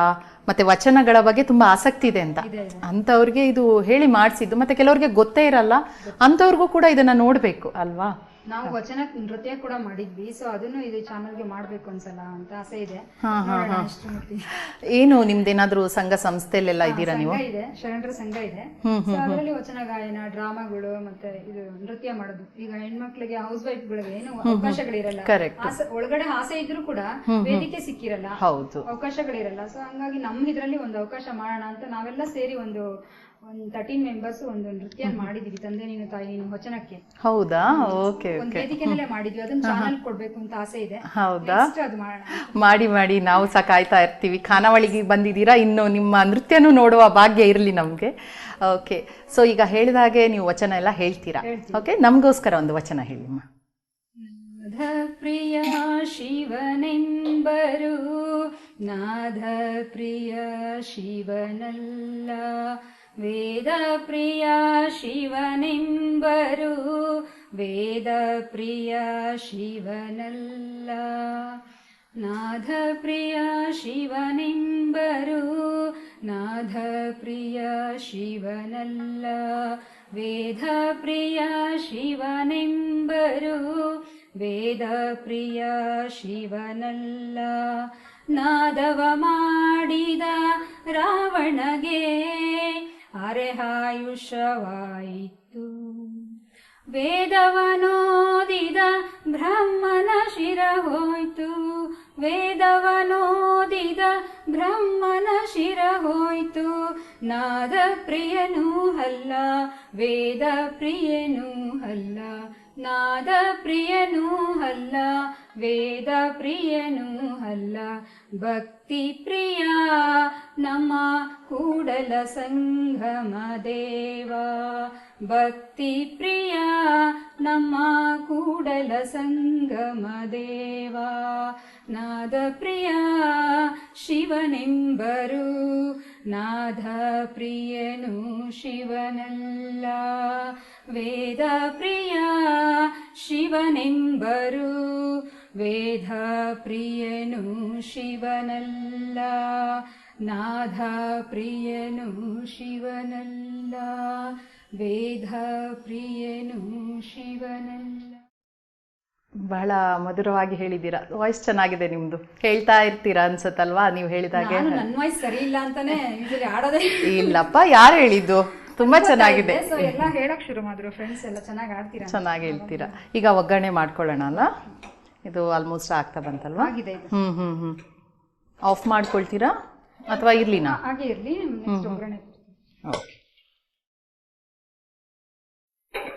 ಮತ್ತೆ ವಚನಗಳ ಬಗ್ಗೆ ತುಂಬಾ ಆಸಕ್ತಿ ಇದೆ ಅಂತ. ಇದೆ. ಅಂತವ್ರಿಗೆ ಇದು ಹೇಳಿ ಮಾಡಿಸಿದ್ದು. ಮತ್ತೆ ಕೆಲವ್ರಿಗೆ ಗೊತ್ತೇ ಇರಲ್ಲ. ಅಂತವ್ರಿಗೂ ಕೂಡ ಇದನ್ನ ನೋಡ್ಬೇಕು. ಅಲ್ವಾ? ನಾವು ವಚನ ನೃತ್ಯ ಕೂಡ ಮಾಡಿದ್ವಿ ಸೊ ಅದನ್ನು ಇದು ಚಾನಲ್ಗೆ ಮಾಡ್ಬೇಕು ಅನ್ಸಲ್ಲ ಅಂತ ಆಸೆ ಇದೆ. ಏನು ನಿಮ್ದೇನಾದ್ರೂ ಸಂಘ ಸಂಸ್ಥೆಲೆಲ್ಲ ಇದ್ದೀರಾ ನೀವು? ಇದೆ ಶರಣರ ಸಂಘ ಇದೆ. ಸೊ ಅದರಲ್ಲಿ ವಚನ ಗಾಯನ ಡ್ರಾಮಾಗಳು ಮತ್ತೆ ಇದು ನೃತ್ಯ ಮಾಡೋದು. ಈಗ ಹೆಣ್ಮಕ್ಳಿಗೆ ಹೌಸ್ ವೈಫ್ ಗಳಿಗೆ ಏನು ಅವಕಾಶಗಳಿರಲ್ಲ. ಒಳಗಡೆ ಆಸೆ ಇದ್ರು ಕೂಡ ವೇದಿಕೆ ಸಿಕ್ಕಿರಲ್ಲ. ಹೌದು. ಅವಕಾಶಗಳಿರಲ್ಲ. ಸೊ ಹಂಗಾಗಿ ನಮ್ ಇದ್ರಲ್ಲಿ ಒಂದು ಅವಕಾಶ ಮಾಡೋಣ ಅಂತ ನಾವೆಲ್ಲ ಸೇರಿ ಒಂದು ಒಂದ್ ತರ್ಟೀನ್ ಮೆಂಬರ್ಸ್ ಒಂದು ನೃತ್ಯ ಮಾಡಿದೀವಿ ತಂದೆ ನೀನು ತಾಯಿ ನೀನು ವಚನಕ್ಕೆ. ಹೌದಾ? Okay okay. ವೇದಿಕೆನಲ್ಲೇ ಮಾಡಿದ್ವಿ ಅದನ್ನ ಚಾನಲ್ ಕೊಡ್ಬೇಕು ಅಂತ ಆಸೆ ಇದೆ. ಹೌದಾ? Next ಅದು ಮಾಡೋಣ. ಮಾಡಿ ಮಾಡಿ ನಾವು ಸಹ ಕಾಯ್ತಾ ಇರ್ತೀವಿ. ಖಾನಾವಳಿಗೆ ಬಂದಿದ್ದೀರಾ? ಇನ್ನು ನಿಮ್ಮ ನೃತ್ಯನೂ ನೋಡುವ ಭಾಗ್ಯ ಇರಲಿ ನಮಗೆ. ಓಕೆ. ಸೊ ಈಗ ಹೇಳಿದ ಹಾಗೆ ನೀವು ವಚನ ಎಲ್ಲ ಹೇಳ್ತೀರಾ? ಓಕೆ ನಮಗೋಸ್ಕರ ಒಂದು ವಚನ ಹೇಳಿಮ್ಮ ನಾಥ ಪ್ರಿಯ ಶಿವನೆಂಬರು ನಾಧ ಪ್ರಿಯ ಶಿವನಲ್ಲ ವೇದ ಪ್ರಿಯ ಶಿವನೆಂಬರು ವೇದ ಪ್ರಿಯ ಶಿವನಲ್ಲ. ನಾಥ ಪ್ರಿಯ ಶಿವನೆಂಬರು ನಾಥ ಪ್ರಿಯ ಶಿವನಲ್ಲ. ವೇದ ಪ್ರಿಯ ಶಿವನೆಂಬರು ವೇದ ಪ್ರಿಯ ಶಿವನಲ್ಲ. ನಾದವ ಮಾಡಿದ ರಾವಣಗೆ ಅರೆಹಾಯುಷವಾಯಿತು ವೇದವನೋದಿದ ಬ್ರಹ್ಮನ ಶಿರ ಹೋಯ್ತು. ವೇದವನೋದಿದ ಬ್ರಹ್ಮನ ಶಿರ ಹೋಯ್ತು. ನಾದ ಪ್ರಿಯನೂ ಅಲ್ಲ ವೇದ ಪ್ರಿಯನೂ ಅಲ್ಲ ನಾದ ಪ್ರಿಯನೂ ಅಲ್ಲ ವೇದ ಪ್ರಿಯನೂ ಅಲ್ಲ. ಭಕ್ತಿ ಪ್ರಿಯ नम कूडलसङ्गमदेवा भक्तिप्रिया नम कूडलसङ्गमदेवा नादप्रिया शिवनिम्बरु। नादप्रियनु शिवनल्ल। वेदप्रिया शिवनिम्बरु। वेदप्रियनु शिवन ನಾದ ಪ್ರಿಯನು ಶಿವನಲ್ಲ ವೇದ ಪ್ರಿಯ ಪ್ರಿಯನು ಶಿವನಲ್ಲ. ಬಹಳ ಮಧುರವಾಗಿ ಹೇಳಿದ್ದೀರಾ ವಾಯ್ಸ್ ಚೆನ್ನಾಗಿದೆ ನಿಮ್ದು. ಹೇಳ್ತಾ ಇರ್ತೀರಾ ಅನ್ಸತ್ತಲ್ವಾ ನೀವು ಹೇಳಿದಾಗೆ ನಾನು ನನ್ನ ವಾಯ್ಸ್ ಸರಿ ಇಲ್ಲ ಅಂತಾನೆ ಆಡೋದೇ ಇಲ್ಲಪ್ಪ ಯಾರು ಹೇಳಿದ್ದು? ತುಂಬಾ ಚೆನ್ನಾಗಿದೆ. ಸೊ ಎಲ್ಲ ಹೇಳಕ್ ಶುರು ಮಾಡಿದ್ರು ಫ್ರೆಂಡ್ಸ್ ಎಲ್ಲ ಚೆನ್ನಾಗಿ ಆಡ್ತೀರಾ ಚೆನ್ನಾಗಿ ಹೇಳ್ತೀರಾ. ಈಗ ಒಗ್ಗರಣೆ ಮಾಡ್ಕೊಳ್ಳೋಣ ಅಲ್ಲ? ಇದು ಆಲ್ಮೋಸ್ಟ್ ಆಗ್ತಾ ಬಂತಲ್ವಾ? ಹ್ಮ್ ಹ್ಮ್ ಹ್ಮ್. ಆಫ್ ಮಾಡ್ಕೊಳ್ತೀರಾ? ಅಥವಾ ಇರ್ಲಿನಾ? ಹಾಗೆ ಇರ್ಲಿ ನೆಕ್ಸ್ಟ್ ಒಗ್ಗರಣೆ ಓಕೆ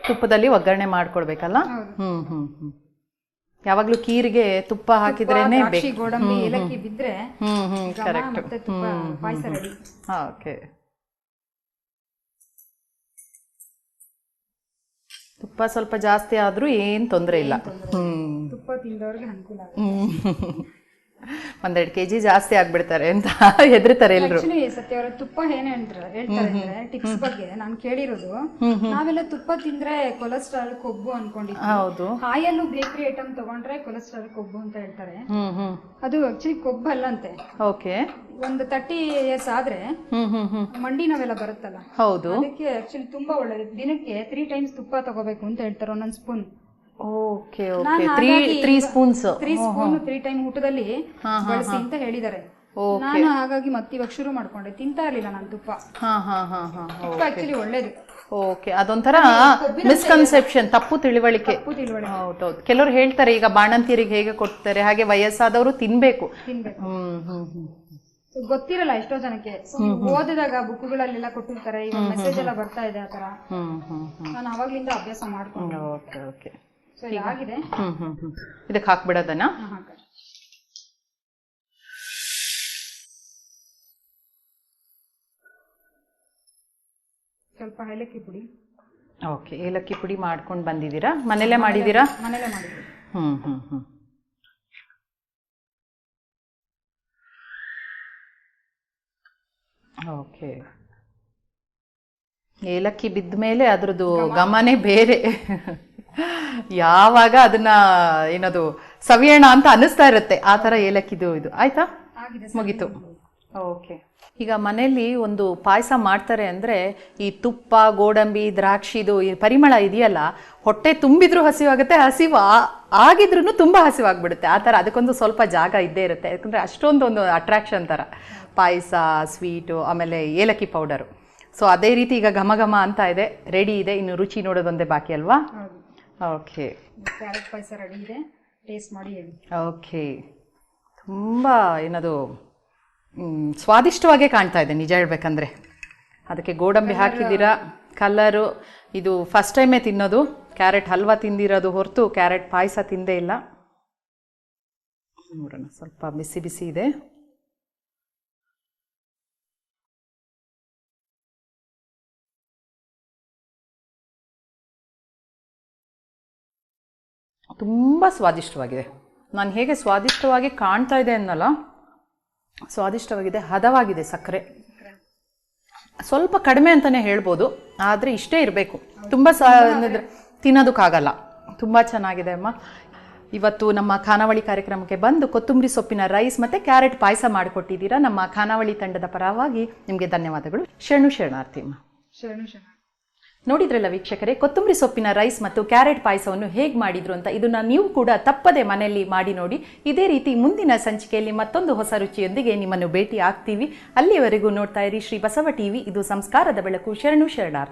ತುಪ್ಪದಲ್ಲಿ ಒಗ್ಗರಣೆ ಮಾಡ್ಕೊಳ್ಬೇಕಲ್ಲ. ಹ್ಮ್ ಹ್ಮ್ ಹ್ಮ್. ಯಾವಾಗ್ಲೂ ಕೀರಿಗೆ ತುಪ್ಪ ಹಾಕಿದ್ರೇನೆ ದ್ರಾಕ್ಷಿ ಏಲಕ್ಕಿ ಬಿದ್ರೆ ಹ್ಮ್ ಹ್ಮ್ ಘಮ ಕರೆಕ್ಟ್ ಮತ್ತೆ ತುಪ್ಪ ಪಾಯಸ ರೆಡಿ ಓಕೆ ತುಪ್ಪ ಸ್ವಲ್ಪ ಜಾಸ್ತಿ ಆದ್ರೂ ಏನ್ ತೊಂದ್ರೆ ಇಲ್ಲ. ಹ್ಮ್. ತುಪ್ಪ ತಿಂದವ್ರಿಗೆ ಅನುಕೂಲ ಆಗುತ್ತೆ. ಹ್ಮ್. ಒಂದೆರಡು ಕೆಜಿ ಜಾಸ್ತಿ ಆಗ್ಬಿಡ್ತಾರೆ ಅಂತ ಹೆದರ್ತಾರೆ ಸತ್ಯವರ ಸತ್ಯ ಅವರ ತುಪ್ಪ ಏನ್ ಹೇಳ್ತಾರೆ ಹೇಳ್ತಾರೆ ಅಂದ್ರೆ ಟಿಪ್ಸ್ ಬಗ್ಗೆ ನಾನು ಕೇಳಿರೋದು ನಾವೆಲ್ಲ ತುಪ್ಪ ತಿಂದ್ರೆ ಕೊಲೆಸ್ಟ್ರಾಲ್ ಕೊಬ್ಬು ಅನ್ಕೊಂಡಿದ್ವಿ. ಹೌದು. ಹಾಯಲ್ಲೂ ಬೇಕರಿ ಐಟಮ್ ತಗೊಂಡ್ರೆ ಕೊಲೆಸ್ಟ್ರಾಲ್ ಕೊಬ್ಬು ಅಂತ ಹೇಳ್ತಾರೆ. ಅದು ಆಕ್ಚುಲಿ ಕೊಬ್ಬು ಅಲ್ಲಂತೆ ಓಕೆ. ಒಂದು ತರ್ಟಿ ಇಯರ್ಸ್ ಆದ್ರೆ ಮಂಡಿ ನಾವೆಲ್ಲ ಬರುತ್ತಲ್ಲ ಹೌದು. ಅದಕ್ಕೆ ಆಕ್ಚುಲಿ ತುಂಬಾ ಒಳ್ಳೇದು. ದಿನಕ್ಕೆ ತ್ರೀ ಟೈಮ್ಸ್ ತುಪ್ಪ ತಗೋಬೇಕು ಅಂತ ಹೇಳ್ತಾರೆ ಒಂದೊಂದು spoon okay okay. Three three spoons three spoon three time ಊಟದಲ್ಲಿ ಬಳಸಿ ಅಂತ ಹೇಳಿದ್ದಾರೆ. ನಾನು ಹಾಗಾಗಿ ಮತ್ತೆ ಇವಾಗ ಶುರು ಮಾಡ್ಕೊಂಡೆ. ತಿಂತಾ ಇರ್ಲಿಲ್ಲ ನಾನು ತುಪ್ಪ. ಹಾ ಹಾ ಹಾ ಹಾ ತುಪ್ಪ ಆಕ್ಚುಲಿ ಒಳ್ಳೇದು. ಓಕೆ ಅದೊಂಥರ ಮಿಸ್ಕನ್ಸೆಪ್ಷನ್ ತಪ್ಪು ತಿಳುವಳಿಕೆ. ಹೌದೌದು ಕೆಲವರು ಹೇಳ್ತಾರೆ ಈಗ ಬಾಣಂತಿಯರಿಗೆ ಹೇಗೆ ಕೊಡ್ತಾರೆ ಹಾಗೆ ವಯಸ್ಸಾದವರು ತಿನ್ಬೇಕು. ಗೊತ್ತಿರಲ್ಲ ಎಷ್ಟೋ ಜನಕ್ಕೆ. ಓದಿದಾಗ ಬುಕ್ಗಳಲ್ಲೆಲ್ಲ ಕೊಟ್ಟಿರ್ತಾರೆ ಈಗ ಮೆಸೇಜ್ ಎಲ್ಲ ಬರ್ತಾ ಇದೆ ಆತರ ನಾನು ಅವಾಗ್ಲಿಂದ ಅಭ್ಯಾಸ ಮಾಡ್ಕೊಂಡು. Okay okay. ಆಗಿದೆ. ಹ್ಮ್ ಹ್ಮ್ ಹ್ಮ್. ಇದಕ್ಕೆ ಹಾಕ್ಬಿಡೋದನ್ನ. ಸ್ವಲ್ಪ ಏಲಕ್ಕಿ ಪುಡಿ. ಓಕೆ ಏಲಕ್ಕಿ ಪುಡಿ ಮಾಡ್ಕೊಂಡು ಬಂದಿದ್ದೀರಾ? ಮನೇಲೆ ಮಾಡಿದ್ದೀರಾ? ಮನೇಲೆ ಮಾಡಿದ್ವಿ ಹ್ಮ್ ಹ್ಮ್ ಹ್ಮ್. ಓಕೆ. ಏಲಕ್ಕಿ ಬಿದ್ದ ಮೇಲೆ ಅದ್ರದ್ದು ಗಮನೇ ಬೇರೆ. ಯಾವಾಗ ಅದನ್ನ ಏನದು ಸವಿಯೋಣ ಅಂತ ಅನಿಸ್ತಾ ಇರುತ್ತೆ. ಆ ಥರ ಏಲಕ್ಕಿದು ಇದು. ಆಯ್ತಾ? ಮುಗೀತು. ಓಕೆ. ಈಗ ಮನೆಯಲ್ಲಿ ಒಂದು ಪಾಯಸ ಮಾಡ್ತಾರೆ ಅಂದರೆ ಈ ತುಪ್ಪ ಗೋಡಂಬಿ ದ್ರಾಕ್ಷಿದು ಈ ಪರಿಮಳ ಇದೆಯಲ್ಲ ಹೊಟ್ಟೆ ತುಂಬಿದ್ರೂ ಹಸಿವಾಗುತ್ತೆ ಹಸಿವು ಆಗಿದ್ರೂ ತುಂಬ ಹಸಿವಾಗ್ಬಿಡುತ್ತೆ. ಆ ಥರ ಅದಕ್ಕೊಂದು ಸ್ವಲ್ಪ ಜಾಗ ಇದ್ದೇ ಇರುತ್ತೆ. ಯಾಕಂದರೆ ಅಷ್ಟೊಂದು ಒಂದು ಅಟ್ರಾಕ್ಷನ್ ಥರ. ಪಾಯಸ ಸ್ವೀಟು ಆಮೇಲೆ ಏಲಕ್ಕಿ ಪೌಡರು ಸೊ ಅದೇ ರೀತಿ ಈಗ ಘಮ ಘಮ ಅಂತ ಇದೆ. ರೆಡಿ ಇದೆ. ಇನ್ನು ರುಚಿ ನೋಡೋದೊಂದೇ ಬಾಕಿ ಅಲ್ವಾ? ಓಕೆ ಕ್ಯಾರೆಟ್ ಪಾಯಸ ರೆಡಿ ಇದೆ. ಟೇಸ್ಟ್ ಮಾಡಿ ಹೇಳಿ. ಓಕೆ ತುಂಬ ಏನದು ಸ್ವಾದಿಷ್ಟವಾಗೇ ಕಾಣ್ತಾ ಇದೆ ನಿಜ ಹೇಳ್ಬೇಕಂದ್ರೆ. ಅದಕ್ಕೆ ಗೋಡಂಬಿ ಹಾಕಿದ್ದೀರಾ? ಕಲರು ಇದು ಫಸ್ಟ್ ಟೈಮೇ ತಿನ್ನೋದು. ಕ್ಯಾರೆಟ್ ಹಲ್ವಾ ತಿಂದಿರೋದು ಹೊರತು ಕ್ಯಾರೆಟ್ ಪಾಯಸ ತಿಂದೇ ಇಲ್ಲ. ನೋಡೋಣ ಸ್ವಲ್ಪ ಬಿಸಿ ಬಿಸಿ ಇದೆ. ತುಂಬ ಸ್ವಾದಿಷ್ಟವಾಗಿದೆ. ನಾನು ಹೇಗೆ ಸ್ವಾದಿಷ್ಟವಾಗಿ ಕಾಣ್ತಾ ಇದೆ ಅನ್ನಲ್ಲ, ಸ್ವಾದಿಷ್ಟವಾಗಿದೆ, ಹದವಾಗಿದೆ ಸಕ್ಕರೆ. ಸ್ವಲ್ಪ ಕಡಿಮೆ ಅಂತಲೇ ಹೇಳ್ಬೋದು, ಆದರೆ ಇಷ್ಟೇ ಇರಬೇಕು. ತುಂಬ ಸ ತಿನ್ನೋದಕ್ಕಾಗಲ್ಲ. ತುಂಬ ಚೆನ್ನಾಗಿದೆ ಅಮ್ಮ. ಇವತ್ತು ನಮ್ಮ ಖಾನಾವಳಿ ಕಾರ್ಯಕ್ರಮಕ್ಕೆ ಬಂದು ಕೊತ್ತಂಬರಿ ಸೊಪ್ಪಿನ ರೈಸ್ ಮತ್ತು ಕ್ಯಾರೆಟ್ ಪಾಯಸ ಮಾಡಿಕೊಟ್ಟಿದ್ದೀರಾ ನಮ್ಮ ಖಾನಾವಳಿ ತಂಡದ ಪರವಾಗಿ ನಿಮಗೆ ಧನ್ಯವಾದಗಳು. ಶರಣು ಶರಣಾರ್ಥಿ ಅಮ್ಮ. ಶರಣು ಶರಣ ನೋಡಿದ್ರಲ್ಲ ವೀಕ್ಷಕರೇ, ಕೊತ್ತಂಬರಿ ಸೊಪ್ಪಿನ ರೈಸ್ ಮತ್ತು ಕ್ಯಾರೆಟ್ ಪಾಯಸವನ್ನು ಹೇಗೆ ಮಾಡಿದ್ರು ಅಂತ ಇದನ್ನ ನೀವು ಕೂಡ ತಪ್ಪದೆ ಮನೆಯಲ್ಲಿ ಮಾಡಿ ನೋಡಿ. ಇದೇ ರೀತಿ ಮುಂದಿನ ಸಂಚಿಕೆಯಲ್ಲಿ ಮತ್ತೊಂದು ಹೊಸ ರುಚಿಯೊಂದಿಗೆ ನಿಮ್ಮನ್ನು ಭೇಟಿ ಆಗ್ತೀವಿ ಅಲ್ಲಿಯವರೆಗೂ ನೋಡ್ತಾ ಇರಿ ಶ್ರೀ ಬಸವ ಟಿವಿ, ಇದು ಸಂಸ್ಕಾರದ ಬೆಳಕು, ಶರಣು ಶರಣಾರ್ಥಿ.